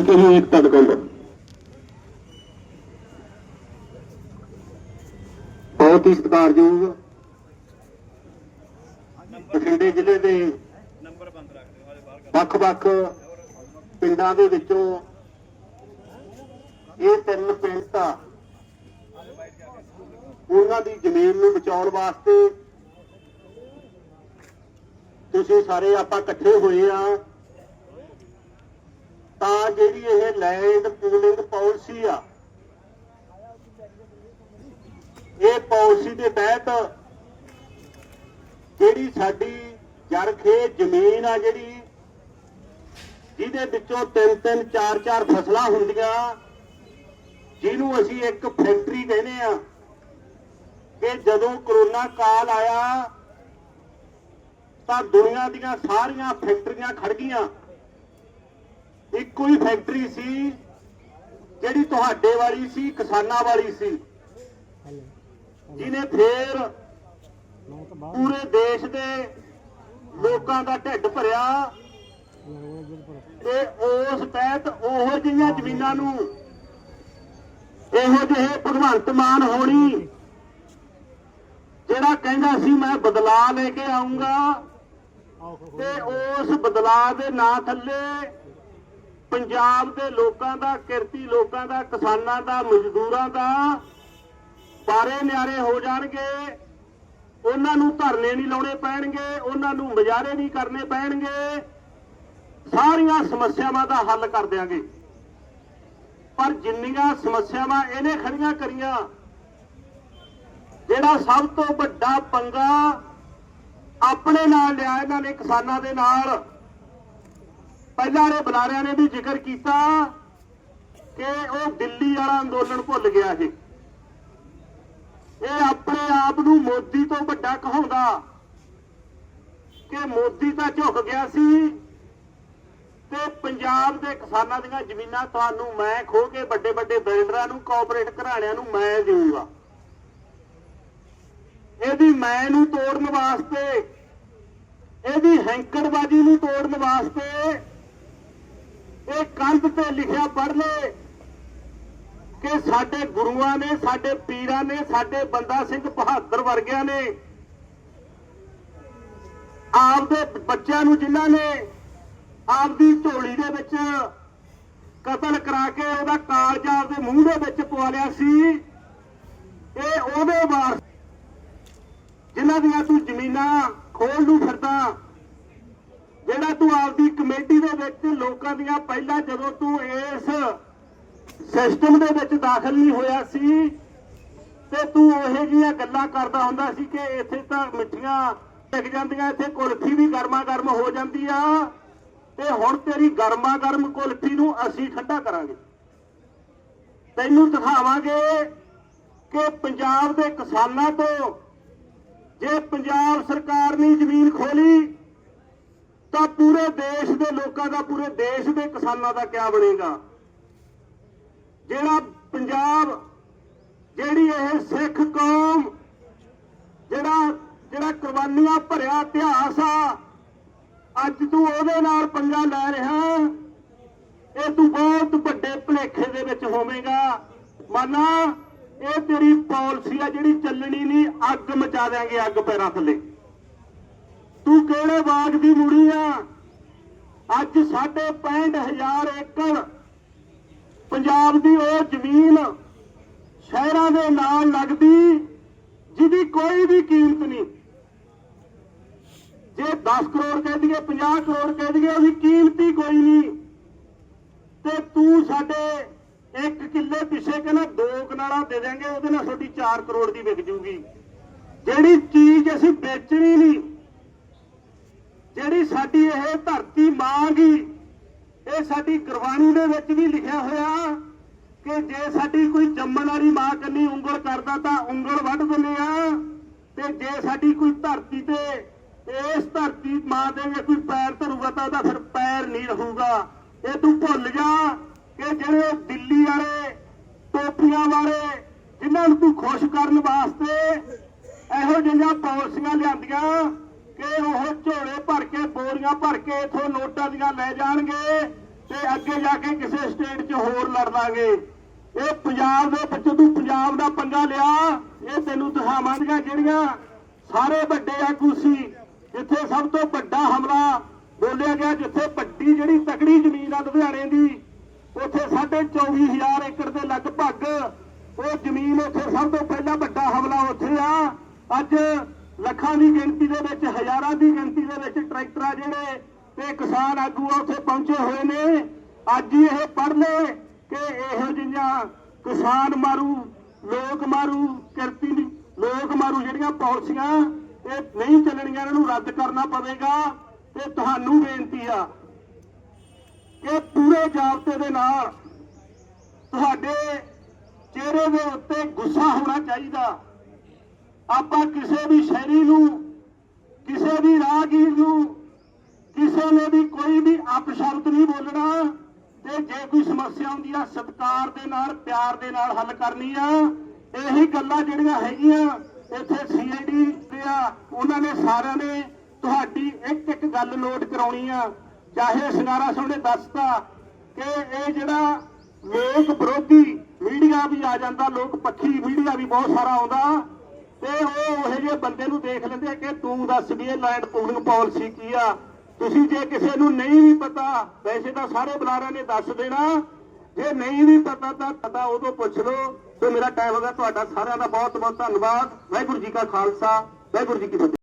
ਠੀਕ ਹੈ ਜੀ ਇੱਕ ਬਹੁਤ ਹੀ ਸਤਿਕਾਰਯੋਗ ਬਠਿੰਡੇ ਜ਼ਿਲ੍ਹੇ ਦੇ ਵੱਖ-ਵੱਖ ਪਿੰਡਾਂ ਦੇ ਵਿੱਚੋਂ ਇਹ ਤਿੰਨ ਪਿੰਡ ਤਾਂ ਉਹਨਾਂ ਦੀ ਜ਼ਮੀਨ ਨੂੰ ਬਚਾਉਣ ਵਾਸਤੇ ਤੁਸੀਂ ਸਾਰੇ ਆਪਾਂ ਇਕੱਠੇ ਹੋਏ ਆ। ਤਾਂ ਜਿਹੜੀ ਇਹ ਲੈਂਡ ਪੂਲਿੰਗ ਪਾਲਿਸੀ ਆ, ਇਹ ਪਾਲਿਸੀ ਦੇ ਤਹਿਤ ਜਿਹੜੀ ਸਾਡੀ ਜਰਖੇ ਜ਼ਮੀਨ ਆ ਜਿਹੜੀ, ਜਿਹਦੇ ਵਿੱਚੋਂ ਤਿੰਨ ਤਿੰਨ, ਚਾਰ ਚਾਰ ਫਸਲਾਂ ਹੁੰਦੀਆਂ, ਜਿਹਨੂੰ ਅਸੀਂ ਇੱਕ ਫੈਕਟਰੀ ਕਹਿੰਦੇ ਆ, ਕਿ ਜਦੋਂ ਕਰੋਨਾ ਕਾਲ ਆਇਆ, ਤਾਂ ਦੁਨੀਆ ਦੀਆਂ ਸਾਰੀਆਂ ਫੈਕਟਰੀਆਂ ਖੜ ਗਈਆਂ। ਇੱਕੋ ਹੀ ਫੈਕਟਰੀ ਸੀ ਜਿਹੜੀ ਤੁਹਾਡੇ ਵਾਲੀ ਸੀ, ਕਿਸਾਨਾਂ ਵਾਲੀ ਸੀ। ਜਿਹਨੇ ਫੇਰ ਪੂਰੇ ਦੇਸ਼ ਦੇ ਲੋਕਾਂ ਦਾ ਢਿੱਡ ਭਰਿਆ ਤੇ ਉਸ ਤਹਿਤ ਉਹੋ ਜਿਹੀਆਂ ਜ਼ਮੀਨਾਂ ਨੂੰ ਇਹੋ ਜਿਹੇ ਭਗਵੰਤ ਮਾਨ ਹੋਣੀ, ਜਿਹੜਾ ਕਹਿੰਦਾ ਸੀ, ਮੈਂ ਬਦਲਾਅ ਲੈ ਕੇ ਆਉਂਗਾ ਤੇ ਉਸ ਬਦਲਾਅ ਦੇ ਨਾਂ ਥੱਲੇ ਪੰਜਾਬ ਦੇ ਲੋਕਾਂ ਦਾ, ਕਿਰਤੀ ਲੋਕਾਂ ਦਾ, ਕਿਸਾਨਾਂ ਦਾ, ਮਜ਼ਦੂਰਾਂ ਦਾ ਬਾਰੇ ਨਿਆਰੇ ਹੋ ਜਾਣਗੇ। ਉਹਨਾਂ ਨੂੰ ਧਰਨੇ ਨਹੀਂ ਲਾਉਣੇ ਪੈਣਗੇ, ਉਹਨਾਂ ਨੂੰ ਮੁਜ਼ਾਹਰੇ ਨਹੀਂ ਕਰਨੇ ਪੈਣਗੇ। ਸਾਰੀਆਂ ਸਮੱਸਿਆਵਾਂ ਦਾ ਹੱਲ ਕਰ ਦਿਆਂਗੇ। ਪਰ ਜਿੰਨੀਆਂ ਸਮੱਸਿਆਵਾਂ ਇਹਨੇ ਖੜੀਆਂ ਕਰੀਆਂ, ਜਿਹੜਾ ਸਭ ਤੋਂ ਵੱਡਾ ਪੰਗਾ ਆਪਣੇ ਨਾਲ ਲਿਆ ਇਹਨਾਂ ਨੇ ਕਿਸਾਨਾਂ ਦੇ ਨਾਲ ਪਹਿਲਾਂ ਵਾਲੇ ਬੁਲਾਰਿਆਂ ਨੇ ਵੀ ਜ਼ਿਕਰ ਕੀਤਾ ਕਿ ਉਹ ਦਿੱਲੀ ਵਾਲਾ ਅੰਦੋਲਨ ਭੁੱਲ ਗਿਆ ਇਹ। ਇਹ ਆਪਣੇ ਆਪ ਨੂੰ ਮੋਦੀ ਤੋਂ ਵੱਡਾ ਕਹਾਉਂਦਾ ਕਿ ਮੋਦੀ ਤਾਂ ਝੁਕ ਗਿਆ ਸੀ ਤੇ ਪੰਜਾਬ ਦੇ ਕਿਸਾਨਾਂ ਦੀਆਂ ਜ਼ਮੀਨਾਂ ਤੁਹਾਨੂੰ ਮੈਂ ਖੋ ਕੇ ਵੱਡੇ ਵੱਡੇ ਬਿਲਡਰਾਂ ਨੂੰ ਕਾਰਪੋਰੇਟ ਘਰਾਣਿਆਂ ਨੂੰ ਮੈਂ ਦੇਊਗਾ। ਇਹਦੀ ਮੈਂ ਨੂੰ ਤੋੜਨ ਵਾਸਤੇ, ਇਹਦੀ ਹੈਂਕੜਬਾਜੀ ਨੂੰ ਤੋੜਨ ਵਾਸਤੇ ਇਹ ਕੰਧ ਤੇ ਲਿਖਿਆ ਪੜ੍ਹ ਲੈ ਕਿ ਸਾਡੇ ਗੁਰੂਆਂ ਨੇ, ਸਾਡੇ ਪੀਰਾਂ ਨੇ, ਸਾਡੇ ਬੰਦਾ ਸਿੰਘ ਬਹਾਦਰ ਵਰਗਿਆਂ ਨੇ ਆਪਦੇ ਬੱਚਿਆਂ ਨੂੰ ਜਿਨ੍ਹਾਂ ਨੇ ਆਪਦੀ ਝੋਲੀ ਦੇ ਵਿੱਚ ਕਤਲ ਕਰਾ ਕੇ ਉਹਦਾ ਕਾਲਜਾ ਆਪਦੇ ਮੂੰਹ ਦੇ ਵਿੱਚ ਪਵਾ ਲਿਆ ਸੀ, ਇਹ ਉਹਦੇ ਵਾਰਸ ਜਿਨ੍ਹਾਂ ਦੀਆਂ ਤੂੰ ਜ਼ਮੀਨਾਂ ਖੋਲ ਨੂੰ ਫਿਰਦਾ। ਜਿਹੜਾ ਤੂੰ ਆਪਦੀ ਕਮੇਟੀ ਦੇ ਵਿੱਚ ਲੋਕਾਂ ਦੀਆਂ ਪਹਿਲਾਂ ਜਦੋਂ ਤੂੰ ਇਸ ਸਿਸਟਮ ਦੇ ਵਿੱਚ ਦਾਖਲ ਨਹੀਂ ਹੋਇਆ ਸੀ, ਤੇ ਤੂੰ ਉਹੇ ਜੀਆਂ ਗੱਲਾਂ ਕਰਦਾ ਹੁੰਦਾ ਸੀ ਕਿ ਇੱਥੇ ਤਾਂ ਮਿੱਠੀਆਂ ਟਿਕ ਜਾਂਦੀਆਂ, ਇੱਥੇ ਕੁਲਫੀ ਵੀ ਗਰਮਾ ਗਰਮ ਹੋ ਜਾਂਦੀ ਆ, ਤੇ ਹੁਣ ਤੇਰੀ ਗਰਮਾ ਗਰਮ ਕੁਲਫੀ ਨੂੰ ਅਸੀਂ ਠੰਡਾ ਕਰਾਂਗੇ। ਤੈਨੂੰ ਦਿਖਾਵਾਂਗੇ ਕਿ ਪੰਜਾਬ ਦੇ ਕਿਸਾਨਾਂ ਤੋਂ ਜੇ ਪੰਜਾਬ ਸਰਕਾਰ ਨੇ ਜ਼ਮੀਨ ਖੋਲੀ ਤਾਂ ਪੂਰੇ ਦੇਸ਼ ਦੇ ਲੋਕਾਂ ਦਾ, ਪੂਰੇ ਦੇਸ਼ ਦੇ ਕਿਸਾਨਾਂ ਦਾ ਕੀ ਬਣੇਗਾ? ਜਿਹੜਾ ਪੰਜਾਬ, ਜਿਹੜੀ ਇਹ ਸਿੱਖ ਕੌਮ, ਜਿਹੜਾ ਜਿਹੜਾ ਕੁਰਬਾਨੀਆਂ ਭਰਿਆ ਇਤਿਹਾਸ ਆ, ਅੱਜ ਤੂੰ ਉਹਦੇ ਨਾਲ ਪੰਗਾ ਲੈ ਰਿਹਾ ਇਹ ਤੂੰ ਬਹੁਤ ਵੱਡੇ ਭਲੇਖੇ ਦੇ ਵਿੱਚ ਹੋਵੇਂਗਾ। ਮਾਨਾ, ਇਹ ਤੇਰੀ ਪਾਲਿਸੀ ਆ ਜਿਹੜੀ ਚੱਲਣੀ ਨਹੀਂ, ਅੱਗ ਮਚਾ ਦਿਆਂਗੇ, ਅੱਗ ਪੈਰਾਂ ਥੱਲੇ। ਤੂੰ ਕਿਹੜੇ ਬਾਗ ਦੀ ਮੁੜੀ ਆ? ਅੱਜ ਸਾਡੇ 65000 ਏਕੜ ਪੰਜਾਬ ਦੀ ਉਹ ਜ਼ਮੀਨ ਸ਼ਹਿਰਾਂ ਦੇ ਨਾਲ ਲੱਗਦੀ, ਜਿਹਦੀ ਕੋਈ ਵੀ ਕੀਮਤ ਨਹੀਂ। ਜੇ 10 ਕਰੋੜ ਕਹਿ ਦਈਏ 50 ਕਰੋੜ ਕਹਿ ਦਈਏ, ਉਹਦੀ ਕੀਮਤ ਹੀ ਕੋਈ ਨਹੀਂ। ਤੇ ਤੂੰ ਸਾਡੇ ਇੱਕ ਕਿੱਲੇ ਪਿੱਛੇ ਕਹਿੰਦਾ ਦੋ ਕਨਾਲਾਂ ਦੇ ਦਿਆਂਗੇ, ਉਹਦੇ ਨਾਲ ਤੁਹਾਡੀ 4 ਕਰੋੜ ਦੀ ਵਿਕ ਜੂਗੀ। ਜਿਹੜੀ ਚੀਜ਼ ਅਸੀਂ ਵੇਚਣੀ ਨਹੀਂ ਜਿਹੜੀ ਸਾਡੀ ਇਹ ਧਰਤੀ ਮਾਂ ਗੀ, ਇਹ ਸਾਡੀ ਗੁਰਬਾਣੀ ਦੇ ਵਿੱਚ ਵੀ ਲਿਖਿਆ ਹੋਇਆ ਕਿ ਜੇ ਸਾਡੀ ਕੋਈ ਜੰਮਣ ਵਾਲੀ ਮਾਂ ਕੰਨੀ ਉਂਗਲ ਕਰਦਾ ਤਾਂ ਉਂਗਲ ਵੱਢ ਦਿੰਦੇ ਆ। ਤੇ ਜੇ ਸਾਡੀ ਕੋਈ ਧਰਤੀ ਤੇ ਇਸ ਧਰਤੀ ਮਾਂ ਦੇ ਜੇ ਕੋਈ ਪੈਰ ਧਰੂਗਾ ਤਾਂ ਉਹਦਾ ਫਿਰ ਪੈਰ ਨਹੀਂ ਰਹੂਗਾ। ਇਹ ਤੂੰ ਭੁੱਲ ਜਾ ਕਿ ਜਿਹੜੇ ਦਿੱਲੀ ਵਾਲੇ, ਟੋਪੀਆਂ ਵਾਲੇ, ਜਿਨ੍ਹਾਂ ਨੂੰ ਤੂੰ ਖੁਸ਼ ਕਰਨ ਵਾਸਤੇ ਇਹੋ ਜਿਹੀਆਂ ਪਾਲਿਸੀਆਂ ਲਿਆਂਦੀਆਂ ਕਿ ਉਹ ਝੋਲੇ ਭਰ ਕੇ, ਬੋਰੀਆਂ ਭਰ ਕੇ ਇਥੋਂ ਨੋਟਾਂ ਦੀਆਂ ਲੈ ਜਾਣਗੇ ਤੇ ਅੱਗੇ ਜਾ ਕੇ ਕਿਸੇ ਸਟੇਟ 'ਚ ਹੋਰ ਲੜ ਲਾਂਗੇ। ਇਹ ਪੰਜਾਬ ਦੇ ਵਿੱਚ ਤੂੰ ਪੰਜਾਬ ਦਾ ਪੰਗਾ ਲਿਆ, ਇਹ ਤੈਨੂੰ ਦਿਖਾਵਾਂਗਾ ਜਿਹੜੀਆਂ ਸਾਰੇ ਵੱਡੇ ਆਗੂ ਸੀ। ਜਿੱਥੇ ਸਭ ਤੋਂ ਵੱਡਾ ਹਮਲਾ ਬੋਲਿਆ ਗਿਆ, ਜਿੱਥੇ ਵੱਡੀ ਜਿਹੜੀ ਤਕੜੀ ਜ਼ਮੀਨ ਆ ਲੁਧਿਆਣੇ ਦੀ, ਉੱਥੇ 24000 ਏਕੜ ਦੇ ਲਗਭਗ ਉਹ ਜ਼ਮੀਨ ਉੱਥੇ ਸਭ ਤੋਂ ਪਹਿਲਾਂ ਵੱਡਾ ਹਮਲਾ ਉੱਥੇ ਆ। ਅੱਜ ਲੱਖਾਂ ਦੀ ਗਿਣਤੀ ਦੇ ਵਿੱਚ, ਹਜ਼ਾਰਾਂ ਦੀ ਗਿਣਤੀ ਦੇ ਵਿੱਚ ਟਰੈਕਟਰ ਆ ਜਿਹੜੇ ਤੇ ਕਿਸਾਨ ਆਗੂ ਆ ਉੱਥੇ ਪਹੁੰਚੇ ਹੋਏ ਨੇ। ਅੱਜ ਹੀ ਇਹ ਪੜ੍ਹ ਲਏ ਕਿ ਇਹੋ ਜਿਹੀਆਂ ਕਿਸਾਨ ਮਾਰੂ, ਲੋਕ ਮਾਰੂ, ਕਿਰਤੀ ਦੀ ਲੋਕ ਮਾਰੂ ਜਿਹੜੀਆਂ ਪਾਲਿਸੀਆਂ ਇਹ ਨਹੀਂ ਚੱਲਣੀਆਂ, ਇਹਨਾਂ ਨੂੰ ਰੱਦ ਕਰਨਾ ਪਵੇਗਾ। ਤੇ ਤੁਹਾਨੂੰ ਬੇਨਤੀ ਆ ਕਿ ਪੂਰੇ ਜਾਬਤੇ ਦੇ ਨਾਲ ਤੁਹਾਡੇ ਚਿਹਰੇ ਦੇ ਉੱਤੇ ਗੁੱਸਾ ਹੋਣਾ ਚਾਹੀਦਾ। ਆਪਾਂ ਕਿਸੇ ਵੀ ਸ਼ਹਿਰੀ ਨੂੰ, ਕਿਸੇ ਵੀ ਰਾਹਗੀਰ ਨੂੰ, ਕਿਸੇ ਨੇ ਵੀ ਕੋਈ ਵੀ ਅਪਸ਼ਬਦ ਨਹੀਂ ਬੋਲਣਾ ਤੇ ਜੇ ਕੋਈ ਸਮੱਸਿਆ ਹੁੰਦੀ ਆ, ਸਤਿਕਾਰ ਦੇ ਨਾਲ, ਪਿਆਰ ਦੇ ਨਾਲ ਹੱਲ ਕਰਨੀ ਆ। ਇਹੀ ਗੱਲਾਂ ਜਿਹੜੀਆਂ ਹੈਗੀਆਂ ਇੱਥੇ ਸੀਆਈਡੀ ਦੇ ਆ, ਉਹਨਾਂ ਨੇ ਸਾਰਿਆਂ ਨੇ ਤੁਹਾਡੀ ਇੱਕ ਇੱਕ ਗੱਲ ਨੋਟ ਕਰਾਉਣੀ ਆ। ਚਾਹੇ ਸੰਗਾਰਾ ਸਿੰਘ ਨੇ ਦੱਸਤਾ ਕਿ ਇਹ ਜਿਹੜਾ ਲੋਕ ਵਿਰੋਧੀ ਮੀਡੀਆ ਵੀ ਆ ਜਾਂਦਾ, ਲੋਕ ਪੱਖੀ ਮੀਡੀਆ ਵੀ ਬਹੁਤ ਸਾਰਾ ਆਉਂਦਾ। ਤੇ ਉਹ ਉਹੋ ਜਿਹੇ ਬੰਦੇ ਨੂੰ ਦੇਖ ਲੈਂਦੇ ਆ ਕਿ ਤੂੰ ਦੱਸ ਵੀ ਇਹ ਲੈਂਡ ਪੂਲਿੰਗ ਪਾਲਿਸੀ ਕੀ ਆ? ਤੁਸੀਂ ਜੇ ਕਿਸੇ ਨੂੰ ਨਹੀਂ ਵੀ ਪਤਾ, ਵੈਸੇ ਤਾਂ ਸਾਰੇ ਬੁਲਾਰਿਆਂ ਨੇ ਦੱਸ ਦੇਣਾ। ਜੇ ਨਹੀਂ ਵੀ ਪਤਾ ਤਾਂ ਪਤਾ, ਉਦੋਂ ਪੁੱਛ ਲਓ। ਤੇ ਮੇਰਾ ਟਾਈਮ ਹੋ ਗਿਆ ਤੁਹਾਡਾ ਸਾਰਿਆਂ ਦਾ ਬਹੁਤ ਬਹੁਤ ਧੰਨਵਾਦ। ਵਾਹਿਗੁਰੂ ਜੀ ਕਾ ਖਾਲਸਾ, ਵਾਹਿਗੁਰੂ ਜੀ ਕੀ ਫਤਿਹ।